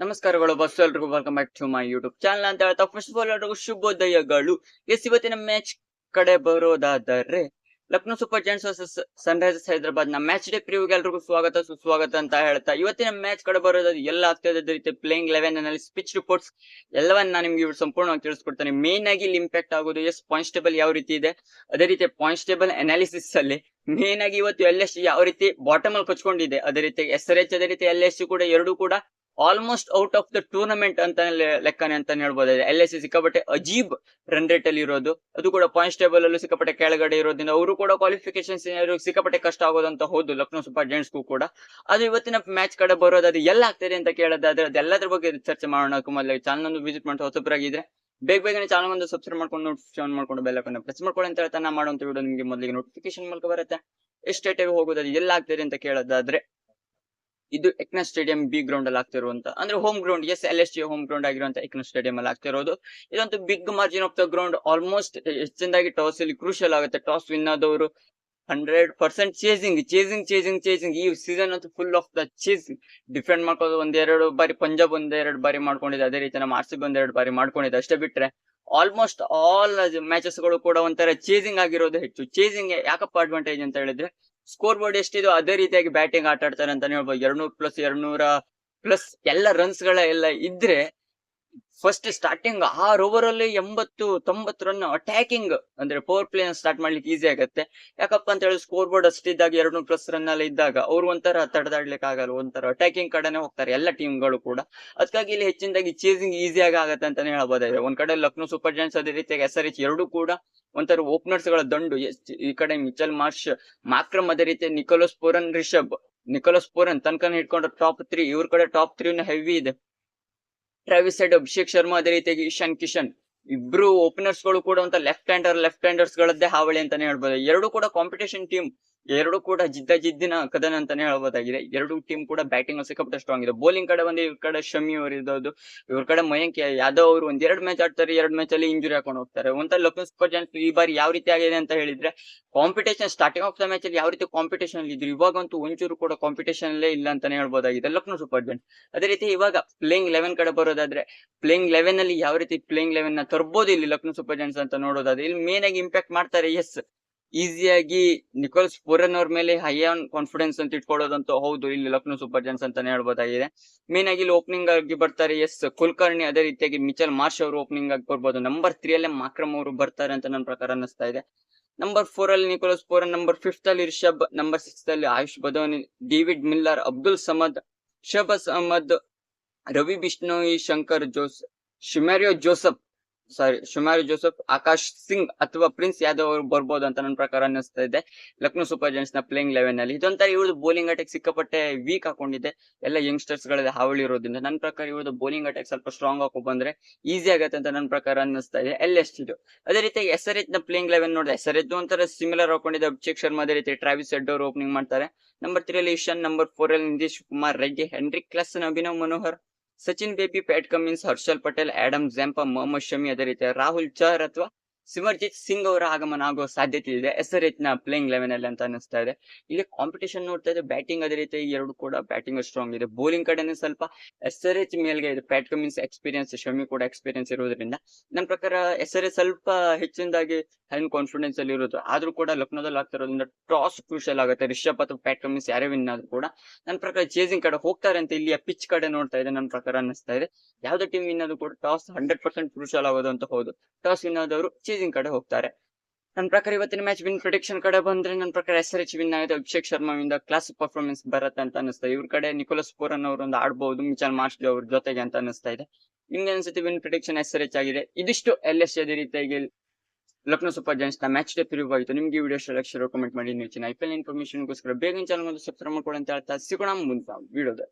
ನಮಸ್ಕಾರಗಳು ಬಸ್ ಎಲ್ರಿಗೂ welcome back to my YouTube channel ಅಂತ ಹೇಳ್ತಾ ಫಸ್ಟ್ ಆಫ್ ಆಲ್ ಎಲ್ರಿಗೂ ಶುಭೋದಯಗಳು. ಎಸ್, ಇವತ್ತಿನ ಮ್ಯಾಚ್ ಕಡೆ ಬರೋದಾದರೆ, Lucknow Super Giants versus Sunrisers ಹೈದರಾಬಾದ್ನ ಮ್ಯಾಚ್ ಡೇ ಪ್ರಿವ್ಗೆ ಎಲ್ರಿಗೂ ಸ್ವಾಗತ, ಸುಸ್ವಾಗತ ಅಂತ ಹೇಳ್ತಾ, ಇವತ್ತಿನ ಮ್ಯಾಚ್ ಕಡೆ ಬರೋದಾದ್ರೆ ಎಲ್ಲ ಆಗ್ತಾ ಇದೆ ಅದೇ ರೀತಿ ಪ್ಲೇಯಿಂಗ್ ಲೆವೆನ್ನಲ್ಲಿ ಸ್ಪಿಚ್ ರಿಪೋರ್ಟ್ಸ್ ಎಲ್ಲವನ್ನ ನಾನು ನಿಮ್ಗೆ ಸಂಪೂರ್ಣವಾಗಿ ತಿಳಿಸ್ಕೊಡ್ತೇನೆ. ಮೇನ್ ಆಗಿ ಇಲ್ಲಿ ಇಂಪ್ಯಾಕ್ಟ್ ಆಗೋದು, ಎಸ್ ಪಾಯಿಂಟ್ ಟೇಬಲ್ ಯಾವ ರೀತಿ ಇದೆ? ಅದೇ ರೀತಿ ಪಾಯಿಂಟ್ ಟೇಬಲ್ ಅನಾಲಿಸಿಸ್ ಅಲ್ಲಿ ಮೇನ್ ಆಗಿ ಇವತ್ತು ಎಲ್ ಎಸ್ ಯಾವ ರೀತಿ ಬಾಟಮ್ ಅಲ್ಲಿ ಕಚ್ಕೊಂಡಿದೆ? ಅದೇ ರೀತಿ ಎಸ್ ಆರ್ ಎಚ್ ಅದೇ ರೀತಿ ಎಲ್ ಎಸ್ ಕೂಡ, ಎರಡು ಕೂಡ almost out of the tournament ಅಂತ ಲೆಕ್ಕನೆ ಅಂತ ಹೇಳ್ಬೋದು ಎಲ್ ಎಸ್ ಸಿಕ್ಕಾಪಟ್ಟೆ ಅಜೀಬ್ ರನ್ ರೇಟ್ ಅಲ್ಲಿ ಇರೋದು. ಅದು ಕೂಡ ಪಾಯಿಂಟ್ಸ್ ಟೇಬಲ್ ಅಲ್ಲೂ ಸಿಕ್ಕಾಪಟ್ಟೆ ಕೆಳಗಡೆ ಇರೋದ್ರಿಂದ ಅವರು ಕೂಡ ಕ್ವಾಲಿಫಿಕೇಶನ್ ಸಿಕ್ಕಾಪಟ್ಟೆ ಕಷ್ಟ ಆಗೋದಂತ ಹೌದು. ಲಕ್ನೋ ಸೂಪರ್ ಜೈಂಟ್ಸ್ಗೂ ಕೂಡ. ಅದು ಇವತ್ತಿನ ಮ್ಯಾಚ್ ಕಡೆ ಬರೋದು ಅದು ಎಲ್ಲ ಆಗ್ತದೆ ಅಂತ ಕೇಳೋದಾದ್ರೆ ಅದೆಲ್ಲದ್ರ ಬಗ್ಗೆ ಚರ್ಚೆ ಮಾಡೋಣ. ಮೊದಲು ಚಾನಲ್ ಒಂದು ವಿಸಿಟ್ ಮಾಡಿ ಹೊಸಬ್ರಾಗಿದ್ರೆ ಬೇಗ ಬೇಗನೆ ಚಾನಲ್ ಒಂದು ಸಬ್ಸ್ಕ್ರೈಬ್ ಮಾಡ್ಕೊಂಡು ನೋಟಿಫಿಕೇಶನ್ ಮಾಡ್ಕೊಂಡು ಬೆಲ್ಲ ಐಕನ್ ಪ್ರೆಸ್ ಮಾಡ್ಕೊಳ್ಳಿ ಅಂತ ಹೇಳ್ತಾ ನಾ ಮಾಡುವಂತ ವಿಡಿಯೋ ನಿಮಗೆ ಮೊದಲಿಗೆ ನೋಟಿಫಿಕೇಶನ್ ಮೂಲಕ ಬರುತ್ತೆ. ಎಷ್ಟು ಹೋಗೋದು ಅದು ಎಲ್ಲ ಆಗ್ತದೆ ಅಂತ ಕೇಳೋದಾದ್ರೆ ಇದು ಎಕ್ನ ಸ್ಟೇಡಿಯಂ ಬಿ ಗ್ರೌಂಡ್ ಅಲ್ಲಿ ಆಗ್ತಿರುವಂತ, ಅಂದ್ರೆ home ground S L S T home ground ಆಗಿರುವಂತ ಎಕ್ನ ಸ್ಟೇಡಿಯಂ ಅಲ್ಲಿ ಆಗ್ತಿರೋದು. ಇದಂತೂ big margin of the ground almost ಹೆಚ್ಚಿನದಾಗಿ ಟಾಸ್ ಇಲ್ಲಿ ಕ್ರೂಷಿಯಲ್ ಆಗುತ್ತೆ. ಟಾಸ್ ವಿನ್ ಆದವರು hundred percent chasing chasing chasing chasing ಈ ಸೀಸನ್ ಅಂತೂ full of the chase defend ಮಾಡ್ಕೋದು ಒಂದೆರಡು ಬಾರಿ ಪಂಜಾಬ್ ಒಂದೆರಡು ಬಾರಿ ಮಾಡ್ಕೊಂಡಿದೆ. ಅದೇ ರೀತಿ ನಮ್ಮ ಆರ್ ಸಿ ಬಿ ಒಂದೆರಡು ಬಾರಿ ಮಾಡ್ಕೊಂಡಿದೆ. ಅಷ್ಟೇ ಬಿಟ್ರೆ ಆಲ್ಮೋಸ್ಟ್ ಆಲ್ ಮ್ಯಾಚಸ್ಗಳು ಕೂಡ ಒಂಥರ ಚೇಸಿಂಗ್ ಆಗಿರೋದು ಹೆಚ್ಚು. ಚೇಸಿಂಗ್ ಯಾಕಪ್ಪ ಅಡ್ವಾಂಟೇಜ್ ಅಂತ ಹೇಳಿದ್ರೆ ಸ್ಕೋರ್ ಬೋರ್ಡ್ ಎಷ್ಟಿದೋ ಅದೇ ರೀತಿಯಾಗಿ ಬ್ಯಾಟಿಂಗ್ ಆಟ ಆಡ್ತಾರೆ ಅಂತಾನೆ ಹೇಳ್ಬೋದು. ಎರಡ್ನೂರ್ ಪ್ಲಸ್ ಎರಡ್ನೂರ ಪ್ಲಸ್ ಎಲ್ಲ ರನ್ಸ್ಗಳ ಎಲ್ಲ ಇದ್ರೆ ಫಸ್ಟ್ ಸ್ಟಾರ್ಟಿಂಗ್ ಆರ್ ಓವರ್ ಅಲ್ಲಿ ಎಂಬತ್ತು ತೊಂಬತ್ತು ರನ್ ಅಟ್ಯಾಕಿಂಗ್ ಅಂದ್ರೆ ಪವರ್ ಪ್ಲೇ ಸ್ಟಾರ್ಟ್ ಮಾಡ್ಲಿಕ್ಕೆ ಈಸಿ ಆಗುತ್ತೆ. ಯಾಕಪ್ಪ ಅಂತ ಹೇಳಿ ಸ್ಕೋರ್ ಬೋರ್ಡ್ ಅಷ್ಟಿದ್ದಾಗ ಎರಡು ಪ್ಲಸ್ ರನ್ ಅಲ್ಲಿ ಇದ್ದಾಗ ಅವ್ರು ಒಂಥರ ತಡೆದಾಡ್ಲಿಕ್ಕೆ ಆಗಲ್ಲ ಒಂಥರ ಅಟ್ಯಾಕಿಂಗ್ ಕಡೆನೆ ಹೋಗ್ತಾರೆ ಎಲ್ಲ ಟೀಮ್ಗಳು ಕೂಡ. ಅದಕ್ಕಾಗಿ ಇಲ್ಲಿ ಹೆಚ್ಚಿನದಾಗಿ ಚೇಸಿಂಗ್ ಈಸಿಯಾಗಿ ಆಗತ್ತೆ ಅಂತಾನೆ ಹೇಳಬಹುದಾಗಿದೆ ಒಂದ್ ಕಡೆ ಲಕ್ನೋ ಸೂಪರ್ ಜೈಂಟ್ಸ್ ಅದೇ ರೀತಿಯಾಗಿ ಎಸ್ ಆರ್ ಎಚ್ ಎರಡು ಕೂಡ ಒಂಥರ ಓಪನರ್ಸ್ಗಳ ದಂಡು ಈ ಕಡೆ ಮಿಚಲ್ ಮಾರ್ಷ್ ಮಾಕ್ರಮ್ ಅದೇ ರೀತಿ Nicholas Pooran Rishabh Nicholas Pooran ತನಕ ಹಿಡ್ಕೊಂಡ್ರೆ ಟಾಪ್ ತ್ರೀ ಇವ್ರ ಕಡೆ ಟಾಪ್ ತ್ರೀ ಹೆವಿ ಇದೆ. ಟ್ರಾವಿಸ್ ಸೈಡ್ ಅಭಿಷೇಕ್ ಶರ್ಮಾ ಅದೇ ರೀತಿಯಾಗಿ ಇಶಾನ್ ಕಿಶನ್ ಇಬ್ರು ಓಪನರ್ಸ್ಗಳು ಕೂಡ ಲೆಫ್ಟ್ ಹ್ಯಾಂಡರ್ ಲೆಫ್ಟ್ ಹ್ಯಾಂಡರ್ಸ್ ಗಳದ್ದೇ ಹಾವಳಿ ಅಂತಾನೆ ಹೇಳ್ಬೋದು. ಎರಡು ಕೂಡ ಕಾಂಪಿಟೇಷನ್ ಟೀಮ್ ಎರಡು ಕೂಡ ಜಿದ್ದ ಜಿದ್ದಿನ ಕದನ ಅಂತಾನೆ ಹೇಳ್ಬೋದಾಗಿದೆ. ಎರಡು ಟೀಮ್ ಕೂಡ ಬ್ಯಾಟಿಂಗ್ ಸಿಕ್ಕಾಪಟ್ಟೆ ಸ್ಟ್ರಾಂಗ್ ಇದೆ. ಬೌಲಿಂಗ್ ಕಡೆ ಬಂದು ಇವ್ರ ಕಡೆ ಶಮಿ ಅವರು ಇರೋದು ಇವ್ರ ಕಡೆ ಮಯಾಂಕ್, ಯಾದವ್ ಅವರು ಒಂದ್ ಎರಡ್ ಮ್ಯಾಚ್ ಆಡ್ತಾರೆ, ಎರಡು ಮ್ಯಾಚ್ ಅಲ್ಲಿ ಇಂಜುರಿ ಹಾಕೊಂಡು ಹೋಗ್ತಾರೆ. ಒಂಥರ ಲಕ್ನೋ ಸೂಪರ್ ಜಾಯಿಂಟ್ಸ್ ಈ ಬಾರಿ ಯಾವ ರೀತಿ ಆಗಿದೆ ಅಂತ ಹೇಳಿದ್ರೆ competition starting of the match ಅಲ್ಲಿ ಯಾವ ರೀತಿ ಕಾಂಪಿಟೇಷನ್ ಅಲ್ಲಿ ಇದ್ರು, ಇವಾಗಂತೂ ಒಂಚೂರು ಕೂಡ ಕಾಂಪಿಟೇಷನ್ ಅಲ್ಲೇ ಇಲ್ಲ ಅಂತಾನೆ ಹೇಳ್ಬೋದಾಗಿದೆ ಲಕ್ನೋ ಸೂಪರ್ ಜಾಯಿಂಟ್ ಅದೇ ರೀತಿ ಇವಾಗ ಪ್ಲೇಯಿಂಗ್ ಲೆವೆನ್ ಕಡೆ ಬರೋದಾದ್ರೆ ಪ್ಲೇಯಿಂಗ್ ಲೆವೆನ್ ಅಲ್ಲಿ ಯಾವ ರೀತಿ ಪ್ಲೇಯಿಂಗ್ ಲೆವೆನ್ನ ತರ್ಬೋದು ಇಲ್ಲಿ ಲಕ್ನೋ ಸೂಪರ್ ಜಾಯಿಂಟ್ಸ್ ಅಂತ ನೋಡೋದಾದ್ರೆ, ಇಲ್ಲಿ ಮೇನ್ ಆಗಿ ಇಂಪ್ಯಾಕ್ಟ್ ಮಾಡ್ತಾರೆ ಎಸ್ ಈಸಿಯಾಗಿ ನಿಕೋಲ್ಸ್ ಪೂರನ್ ಅವ್ರ ಮೇಲೆ ಹೈ ಆನ್ ಕಾನ್ಫಿಡೆನ್ಸ್ ಅಂತ ಇಟ್ಕೊಳ್ಳೋದಂತೂ ಹೌದು, ಇಲ್ಲಿ ಲಕ್ನೋ ಸೂಪರ್ ಜನ್ಸ್ ಅಂತಾನೆ ಹೇಳ್ಬೋದಾಗಿದೆ. ಮೇನ್ ಆಗಿ ಇಲ್ಲಿ ಓಪನಿಂಗ್ ಆಗಿ ಬರ್ತಾರೆ ಎಸ್ ಕುಲ್ಕರ್ಣಿ ಅದೇ ರೀತಿಯಾಗಿ ಮಿಚಲ್ ಮಾರ್ಷ್ ಅವರು ಓಪನಿಂಗ್ ಆಗಿ ಬರ್ಬೋದು. ನಂಬರ್ ತ್ರೀ ಅಲ್ಲೇ ಮಾಕ್ರಮ್ ಅವರು ಬರ್ತಾರೆ ಅಂತ ನನ್ನ ಪ್ರಕಾರ ಅನಿಸ್ತಾ ಇದೆ. ನಂಬರ್ ಫೋರ್ ಅಲ್ಲಿ ನಿಕೋಲಸ್ ಪೋರನ್ ನಂಬರ್ ಫಿಫ್ತ್ ಅಲ್ಲಿ ರಿಷಬ್ ನಂಬರ್ ಸಿಕ್ಸ್ ಅಲ್ಲಿ ಆಯುಷ್ ಬದವನಿ ಡೇವಿಡ್ ಮಿಲ್ಲರ್, ಅಬ್ದುಲ್ ಸಮದ್ ಶಬಸ್ ಅಹಮದ್, ರವಿ ಬಿಷ್ಣೋಯಿ, ಶಂಕರ್ ಜೋಸ್ ಶಿಮ್ಯಾರಿಯೋ Joseph sorry, Shamar Joseph, Akash Singh ಅಥವಾ ಪ್ರಿನ್ಸ್ ಯಾದವ್ ಅವರು ಬರ್ಬೋದು ಅಂತ ನನ್ನ ಪ್ರಕಾರ ಅನ್ನಿಸ್ತಾ ಇದೆ. ಲಕ್ನೋ ಸೂಪರ್ ಜೈಂಟ್ಸ್ನ ಪ್ಲೇಯಿಂಗ್ ಲೆವೆನ್ ಅಲ್ಲಿ. ಇದೊಂಥರ ಇವ್ರದ್ದು ಬೌಲಿಂಗ್ ಅಟ್ಯಾಕ್ ಸಿಕ್ಕಾಪಟ್ಟೆ ವೀಕ್ ಹಾಕೊಂಡಿದೆ. ಎಲ್ಲ ಯಂಗ್ಸ್ಟರ್ಸ್ಗಳಲ್ಲಿ ಹಾವಳಿ ಇರೋದ್ರಿಂದ. ನನ್ನ ಪ್ರಕಾರ ಇವ್ರದ್ದು ಬೌಲಿಂಗ್ ಅಟ್ಯಾಕ್ ಸ್ವಲ್ಪ ಸ್ಟ್ರಾಂಗ್ ಹಾಕೋ ಬಂದ್ರೆ ಈಸಿ ಆಗತ್ತೆ ಅಂತ ನನ್ನ ಪ್ರಕಾರ ಅನ್ನಿಸ್ತಾ ಇದೆ. ಎಲ್ ಎಸ್ ಇದು? ಅದೇ ರೀತಿ ಎಸ್ ಆರ್ ಎಚ್ನ ಪ್ಲೇಯಿಂಗ್ ಲೆವೆನ್ ನೋಡಿದೆ. ಎಸ್ ಆರ್ ಎಚ್ ಒಂಥರ ಸಿಮಿಲರ್ ಹಾಕೊಂಡಿದೆ. ಅಭಿಷೇಕ್ ಶರ್ಮಾ ಅದೇ ರೀತಿ ಟ್ರಾವಿಸ್ ಹೆಡ್ ಅವರು ಓಪನಿಂಗ್ ಮಾಡ್ತಾರೆ. ನಂಬರ್ ತ್ರೀ ಅಲ್ಲಿ ಇಶಾನ್ ನಂಬರ್ ಫೋರ್ ಅಲ್ಲಿ Nitish Kumar Reddy Heinrich Klaasen Abhinav Manohar. Sachin Baby Pat Cummins Harshal Patel Adam Zampa Mohammed Shami ಅದೇ ರೀತಿ ರಾಹುಲ್ ಚಹರ್ ಅಥವಾ ಸಿಮರ್ಜಿತ್ ಸಿಂಗ್ ಅವರ ಆಗಮನ ಆಗೋ ಸಾಧ್ಯತೆ ಇದೆ. ಎಸ್ ಆರ್ ಎಚ್ನ ಪ್ಲೇಯಿಂಗ್ ಲೆವೆನ್ ಅಲ್ಲಿ ಅಂತ ಅನಿಸ್ತಾ ಇದೆ. ಇಲ್ಲಿ ಕಾಂಪಿಟೇಷನ್ ನೋಡ್ತಾ ಇದೆ ಬ್ಯಾಟಿಂಗ್ ಅದೇ ರೀತಿ ಎರಡು ಕೂಡ ಬ್ಯಾಟಿಂಗ್ ಸ್ಟ್ರಾಂಗ್ ಇದೆ. ಬೌಲಿಂಗ್ ಕಡೆನೆ ಸ್ವಲ್ಪ ಎಸ್ ಆರ್ ಎಚ್ ಮೇಲ್ಗೆ ಇದೆ. ಪ್ಯಾಟ್ ಕಮಿನ್ಸ್ ಎಕ್ಸ್ಪೀರಿಯನ್ಸ್ ಶಮಿ ಕೂಡ ಎಕ್ಸ್ಪೀರಿಯನ್ಸ್ ಇರೋದ್ರಿಂದ ನನ್ನ ಪ್ರಕಾರ ಎಸ್ ಆರ್ ಎಚ್ ಸ್ವಲ್ಪ ಹೆಚ್ಚಿನದಾಗಿ ಹೈ ಕಾನ್ಫಿಡೆನ್ಸ್ ಅಲ್ಲಿ ಇರೋದು. ಆದ್ರೂ ಕೂಡ ಲಕ್ನೋದಲ್ಲಿ ಆಗ್ತಿರೋದ್ರಿಂದ ಟಾಸ್ ಕ್ರೂಷಲ್ ಆಗುತ್ತೆ. ರಿಷಬ್ ಅಥವಾ ಪ್ಯಾಟ್ ಕಮಿನ್ಸ್ ಯಾರೇ ವಿನ್ ಆದ್ರೂ ಕೂಡ ನನ್ನ ಪ್ರಕಾರ ಚೇಸಿಂಗ್ ಕಡೆ ಹೋಗ್ತಾರೆ ಅಂತ ಇಲ್ಲಿ ಪಿಚ್ ಕಡೆ ನೋಡ್ತಾ ಇದೆ ನನ್ನ ಪ್ರಕಾರ ಅನ್ನಿಸ್ತಾ ಇದೆ. ಯಾವ್ದೇ ಟೀಮ್ ವಿನ್ ಆದ್ರೂ ಕೂಡ ಟಾಸ್ ಹಂಡ್ರೆಡ್ ಪರ್ಸೆಂಟ್ ಕ್ರೂಷಲ್ ಆಗೋದು ಅಂತ ಹೌದು. ಟಾಸ್ ವಿನ್ ಆದವರು ಚೇಸಿಂಗ್ ಕಡೆ ಹೋಗ್ತಾರೆ. ನನ್ನ ಪ್ರಕಾರ ಇವತ್ತಿನ ಮ್ಯಾಚ್ ವಿನ್ ಪ್ರೊಡಿಕ್ಷನ್ ಕಡೆ ಬಂದ್ರೆ ನನ್ನ ಪ್ರಕಾರ ಎಸ್ ಎಚ್ ವಿನ್ ಆಗಿದೆ. ಅಭಿಷೇಕ್ ಶರ್ಮಾ ವಿಂದ ಕ್ಲಾಸ್ ಪರ್ಫಾರ್ಮೆನ್ಸ್ ಬರತ್ತೆ ಅಂತ ಅನಿಸ್ತಾ ಇವ್ರ ಕಡೆ ನಿಕೋಲಸ್ ಪೂರನ್ ಅವರು ಒಂದು ಆಡ್ಬಹುದು ಮಿಚಲ್ ಮಾಸ್ಟ್ ಅವ್ರ ಜೊತೆಗೆ ಅಂತ ಅನಿಸ್ತಾ ಇದೆ. ಅನ್ಸುತ್ತೆ ವಿನ್ ಪ್ರೊಡಿಕ್ಷನ್ ಎಸ್ ಎಚ್ ಆಗಿದೆ. ಇದಿಷ್ಟು ಎಲ್ ಎಸ್ ಅದೇ ರೀತಿಯಾಗಿ ಲಕ್ನೋ ಸೂಪರ್ ಜೈನ್ಸ್ನ ಮ್ಯಾಚ್ ಡೇ ಪ್ರಿವ್ ಆಯಿತು ನಿಮ್ಗೆ ವಿಡಿಯೋ ಶೇರ್ ಕಮೆಂಟ್ ಮಾಡಿ. ನೆಚ್ಚಿನ ಐ ಪಿ ಎಲ್ ಇನ್ಫಾರ್ಮೇಶನ್ಗೋಸ್ಕರ ಬೇಗ ಚಾನಲ್ ಒಂದು ಸಬ್ಸ್ಕ್ರೈಬ್ ಮಾಡ್ಕೊಳ್ಳಿ ಅಂತ ಹೇಳ್ತಾ, ಸಿಗೋಣ ಮುಂದೆ ವಿಡಿಯೋದ